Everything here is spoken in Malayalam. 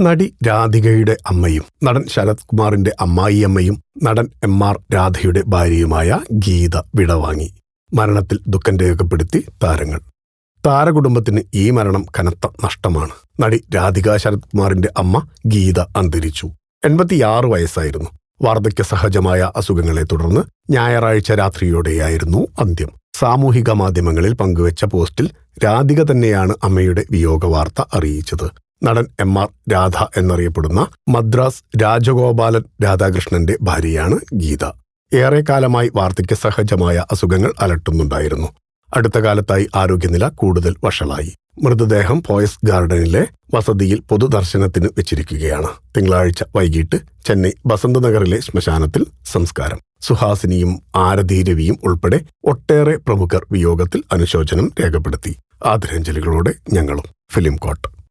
നടി രാധികയുടെ അമ്മയും നടൻ ശരത് കുമാറിന്റെ അമ്മായിയമ്മയും നടൻ എം ആർ രാധയുടെ ഭാര്യയുമായ ഗീത വിടവാങ്ങി. മരണത്തിൽ ദുഃഖം രേഖപ്പെടുത്തി താരങ്ങൾ. താരകുടുംബത്തിന് ഈ മരണം കനത്ത നഷ്ടമാണ്. നടി രാധിക ശരത് കുമാറിന്റെ അമ്മ ഗീത അന്തരിച്ചു. എൺപത്തിയാറ് വയസ്സായിരുന്നു. വാർദ്ധക്യ സഹജമായ അസുഖങ്ങളെ തുടർന്ന് ഞായറാഴ്ച രാത്രിയോടെയായിരുന്നു അന്ത്യം. സാമൂഹിക മാധ്യമങ്ങളിൽ പങ്കുവച്ച പോസ്റ്റിൽ രാധിക തന്നെയാണ് അമ്മയുടെ വിയോഗ വാർത്ത അറിയിച്ചത്. നടൻ എം ആർ രാധ എന്നറിയപ്പെടുന്ന മദ്രാസ് രാജഗോപാലൻ രാധാകൃഷ്ണന്റെ ഭാര്യയാണ് ഗീത. ഏറെക്കാലമായി വാർദ്ധക്യ സഹജമായ അസുഖങ്ങൾ അലട്ടുന്നുണ്ടായിരുന്നു. അടുത്ത കാലത്തായി ആരോഗ്യനില കൂടുതൽ വഷളായി. മൃതദേഹം പോയസ് ഗാർഡനിലെ വസതിയിൽ പൊതുദർശനത്തിന് വെച്ചിരിക്കുകയാണ്. തിങ്കളാഴ്ച വൈകിട്ട് ചെന്നൈ ബസന്തനഗറിലെ ശ്മശാനത്തിൽ സംസ്കാരം. സുഹാസിനിയും ആരതി രവിയും ഉൾപ്പെടെ ഒട്ടേറെ പ്രമുഖർ വിയോഗത്തിൽ അനുശോചനം രേഖപ്പെടുത്തി. ആദരാഞ്ജലികളോടെ ഞങ്ങളും ഫിലിം കോട്ട്.